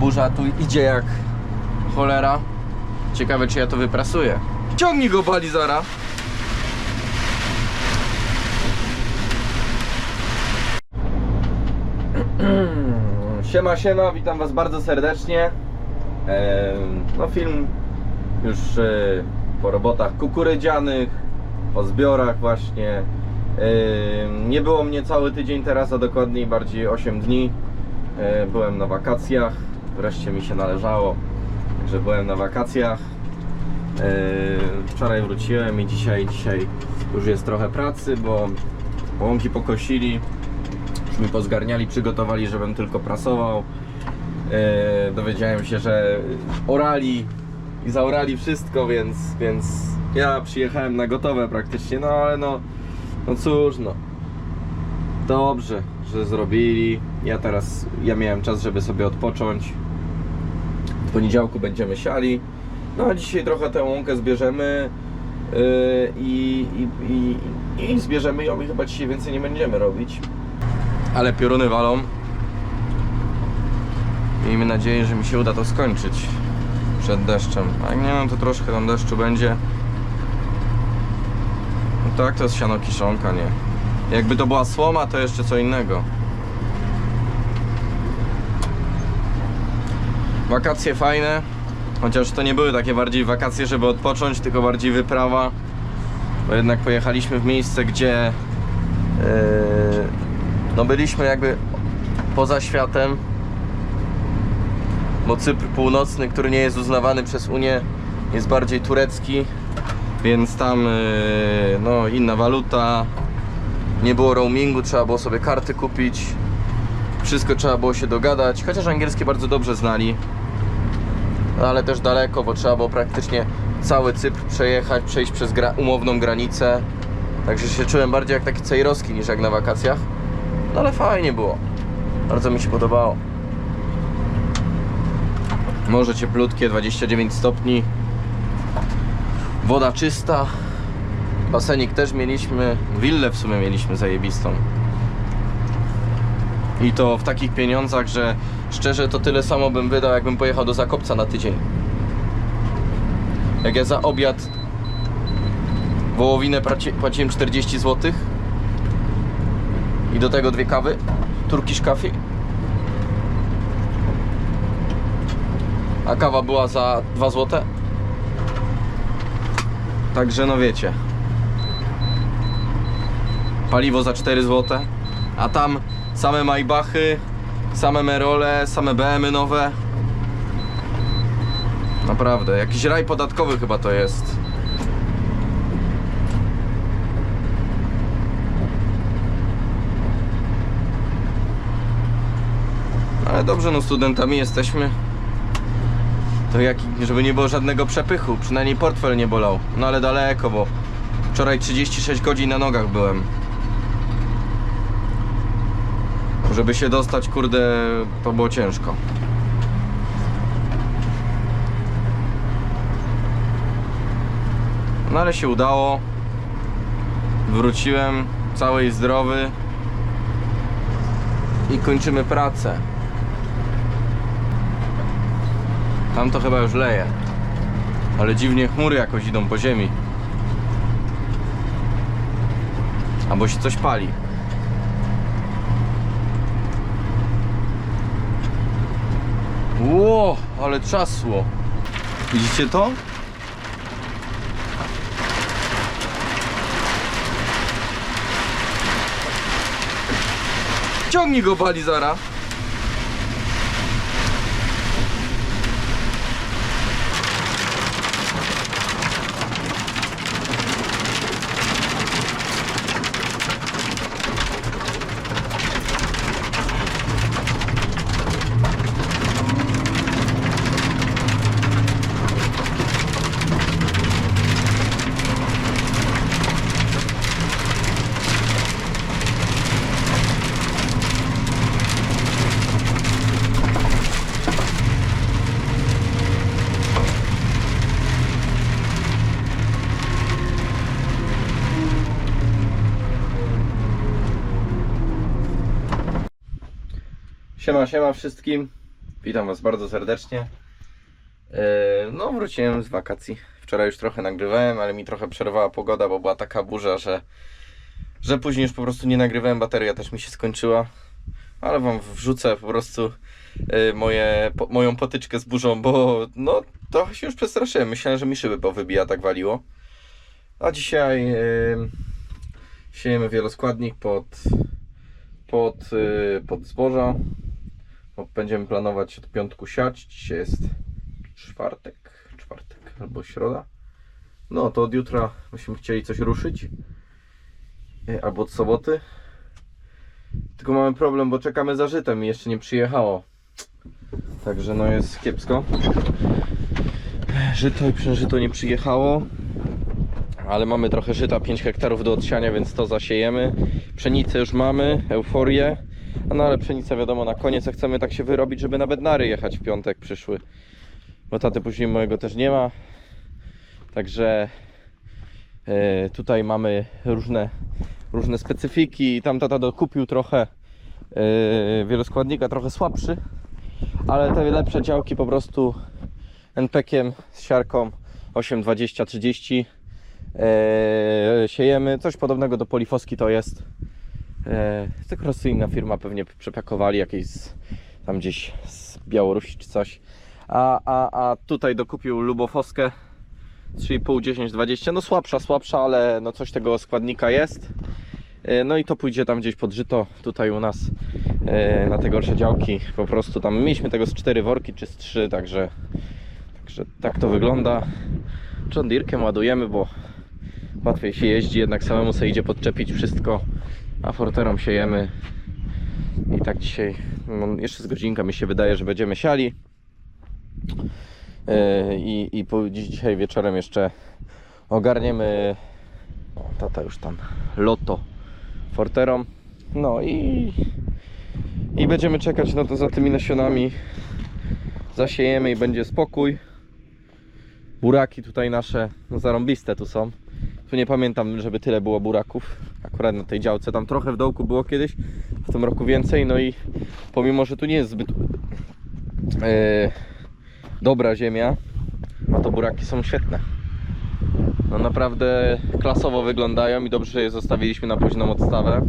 burza tu idzie jak cholera. Ciekawe czy ja to wyprasuję. Ciągnij go balizara. Siema, siema, witam was bardzo serdecznie. No film już e, po robotach kukurydzianych, po zbiorach właśnie. Nie było mnie cały tydzień teraz, a dokładniej bardziej 8 dni. E, Byłem na wakacjach, wreszcie mi się należało, że byłem na wakacjach. E, Wczoraj wróciłem i dzisiaj, dzisiaj już jest trochę pracy, bo łąki pokosili, już mi pozgarniali, przygotowali, żebym tylko prasował. E, dowiedziałem się, że orali i zaorali wszystko, więc, więc ja przyjechałem na gotowe praktycznie, no ale no, no cóż no. Dobrze, że zrobili. Ja teraz, ja miałem czas, żeby sobie odpocząć. W poniedziałku będziemy siali. No a dzisiaj trochę tę łąkę zbierzemy yy, i, i, i, i zbierzemy ją i chyba dzisiaj więcej nie będziemy robić. Ale pioruny walą. Miejmy nadzieję, że mi się uda to skończyć przed deszczem. A jak nie, no to troszkę tam deszczu będzie. No tak, to jest siano kiszonka, nie? Jakby to była słoma, to jeszcze co innego. Wakacje fajne, chociaż to nie były takie bardziej wakacje, żeby odpocząć, tylko bardziej wyprawa. Bo jednak pojechaliśmy w miejsce, gdzie yy, no byliśmy jakby poza światem. Bo Cypr Północny, który nie jest uznawany przez Unię, jest bardziej turecki, więc tam yy, no, inna waluta, nie było roamingu, trzeba było sobie karty kupić. Wszystko trzeba było się dogadać, chociaż angielski bardzo dobrze znali. No, ale też daleko, bo trzeba było praktycznie cały Cypr przejechać, przejść przez gra umowną granicę. Także się czułem bardziej jak taki cejrowski niż jak na wakacjach. No ale fajnie było. Bardzo mi się podobało. Morze cieplutkie, 29 stopni. Woda czysta. Basenik też mieliśmy, willę w sumie mieliśmy zajebistą. I to w takich pieniądzach, że szczerze to tyle samo bym wydał, jakbym pojechał do Zakopca na tydzień. Jak ja za obiad wołowinę płaciłem 40 zł i do tego dwie kawy, Turkish Coffee. A kawa była za 2 zł. Także no wiecie, paliwo za 4 zł, a tam same Maybachy, same Merole, same BM-y nowe. Naprawdę, jakiś raj podatkowy chyba to jest. Ale dobrze, no studentami jesteśmy. To jak, żeby nie było żadnego przepychu, przynajmniej portfel nie bolał. No ale daleko, bo wczoraj 36 godzin na nogach byłem. Żeby się dostać, kurde, to było ciężko. No ale się udało. Wróciłem cały i zdrowy. I kończymy pracę. Tam to chyba już leje. Ale dziwnie chmury jakoś idą po ziemi. Albo się coś pali. Ło, ale trzasło. Widzicie to? Ciągnij go, Balizara. Siema, siema wszystkim. Witam Was bardzo serdecznie. E, No, wróciłem z wakacji. Wczoraj już trochę nagrywałem, ale mi trochę przerwała pogoda, bo była taka burza, że, że później już po prostu nie nagrywałem. Bateria też mi się skończyła. Ale Wam wrzucę po prostu e, moje, po, moją potyczkę z burzą, bo no trochę się już przestraszyłem. Myślałem, że mi szyby powybija, tak waliło. A dzisiaj e, siejemy wieloskładnik pod, pod, pod zboża. Bo Będziemy planować od piątku siać. Dzisiaj jest czwartek, czwartek albo środa. No to od jutra byśmy chcieli coś ruszyć. E, Albo od soboty. Tylko mamy problem, bo czekamy za żytem i jeszcze nie przyjechało. Także no jest kiepsko. Żyto i przężyto nie przyjechało. Ale mamy trochę żyta, 5 hektarów do odsiania, więc to zasiejemy. Pszenicę już mamy, euforię. No ale pszenica wiadomo na koniec, chcemy tak się wyrobić, żeby na bednary jechać w piątek przyszły. Bo taty później mojego też nie ma. Także e, tutaj mamy różne, różne specyfiki. Tam tata dokupił trochę e, wieloskładnika, trochę słabszy. Ale te lepsze działki po prostu NPK-iem z siarką 8, 20, 30 e, siejemy. Coś podobnego do polifoski to jest. E, prostu inna firma pewnie przepakowali jakieś z, tam gdzieś z Białorusi czy coś. A, a, a tutaj dokupił Lubofoskę 3,5, 10, 20. No słabsza, słabsza, ale no coś tego składnika jest. E, No i to pójdzie tam gdzieś pod żyto, tutaj u nas e, na te gorsze działki. Po prostu tam mieliśmy tego z 4 worki czy z 3, także, także tak to wygląda. John ładujemy, bo łatwiej się jeździ, jednak samemu sobie idzie podczepić wszystko, a forterą siejemy. I tak dzisiaj, no, jeszcze z godzinka mi się wydaje, że będziemy siali. Yy, I, i po, dzisiaj wieczorem jeszcze ogarniemy o, tata już tam loto forterą. No i, i będziemy czekać no to za tymi nasionami. Zasiejemy i będzie spokój. Buraki tutaj nasze, no zarąbiste tu są. Tu nie pamiętam, żeby tyle było buraków. Akurat na tej działce. Tam trochę w dołku było kiedyś, w tym roku więcej. No i pomimo, że tu nie jest zbyt e, dobra ziemia, a to buraki są świetne. No naprawdę klasowo wyglądają i dobrze, że je zostawiliśmy na późną odstawę.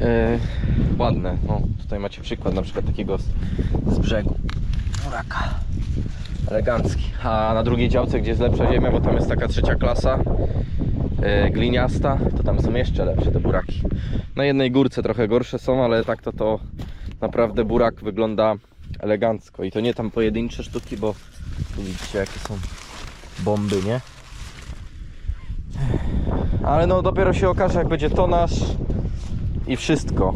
E, ładne. No, tutaj macie przykład na przykład takiego z, z brzegu. Buraka elegancki. A na drugiej działce, gdzie jest lepsza ziemia, bo tam jest taka trzecia klasa gliniasta, to tam są jeszcze lepsze te buraki. Na jednej górce trochę gorsze są, ale tak to to naprawdę burak wygląda elegancko. I to nie tam pojedyncze sztuki, bo tu widzicie jakie są bomby, nie? Ale no dopiero się okaże jak będzie tonaż i wszystko.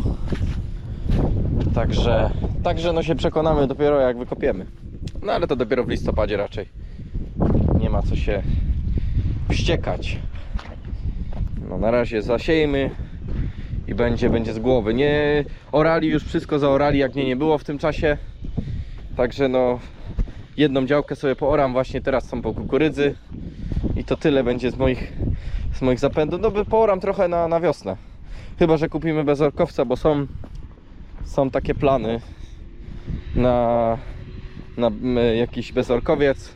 Także, także no się przekonamy dopiero jak wykopiemy. No ale to dopiero w listopadzie raczej. Nie ma co się wściekać. No na razie zasiejmy i będzie, będzie z głowy. Nie orali już wszystko zaorali jak mnie nie było w tym czasie. Także no jedną działkę sobie pooram właśnie teraz są po kukurydzy i to tyle będzie z moich z moich zapędów. No by pooram trochę na, na wiosnę. Chyba, że kupimy bezorkowca, bo są są takie plany na na m, jakiś bezorkowiec,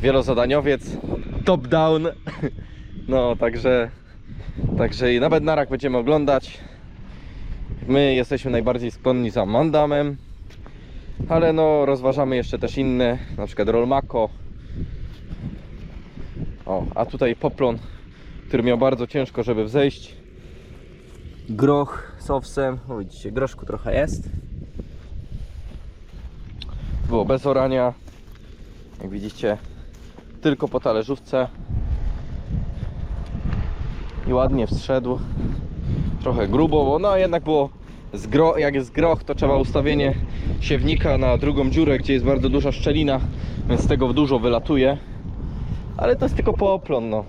wielozadaniowiec, top down. No, także także i na bednarach będziemy oglądać. My jesteśmy najbardziej skłonni za mandamem, ale no rozważamy jeszcze też inne, na przykład Rolmako. O, a tutaj poplon, który miał bardzo ciężko, żeby wzejść. Groch z owsem, no widzicie, groszku trochę jest było bez orania jak widzicie tylko po talerzówce i ładnie wszedł. Trochę grubo, bo no jednak było z gro, jak jest groch to trzeba ustawienie siewnika na drugą dziurę, gdzie jest bardzo duża szczelina więc z tego dużo wylatuje. Ale to jest tylko poplon no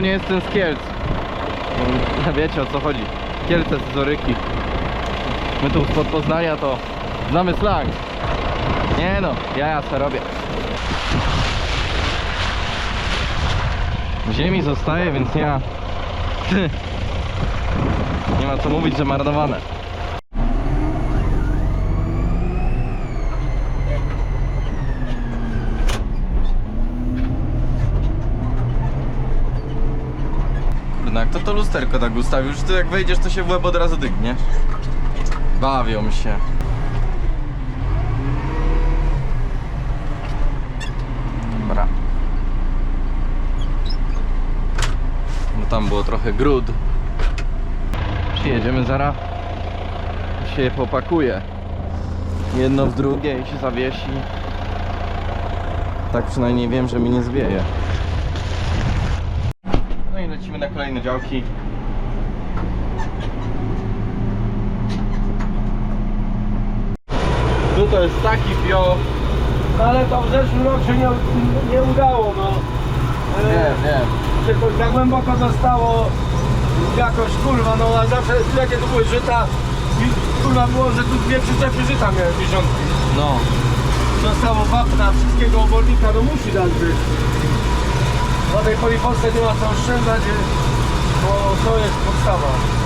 było, nie jestem z Kielc. Wiecie o co chodzi. Kielce, scyzoryki. My tu spod Poznania to znamy slang. Nie no, ja ja se robię. Ziemi zostaje, więc nie ma... Nie ma co mówić, że marnowane. Kurde, jak to to lusterko tak ustawił, że ty jak wejdziesz to się w łeb od razu dygniesz. Bawią się. Dobra. No tam było trochę gród. Przyjedziemy zaraz. Się je popakuje. Jedno w drugie i się zawiesi. Tak przynajmniej wiem, że mi nie zwieje. No i lecimy na kolejne działki. Tu to jest taki fio. No ale to w zeszłym roku się nie, nie udało, no. Nie, E, nie. Tylko tak głęboko zostało jakoś kurwa, no a zawsze jakie to były żyta i kurwa było, że tu dwie przyczepy żyta miałem dziesiątki. No. Zostało wapna wszystkiego obornika, no musi dać być. Na tej polipolce nie ma co oszczędzać, bo to jest podstawa.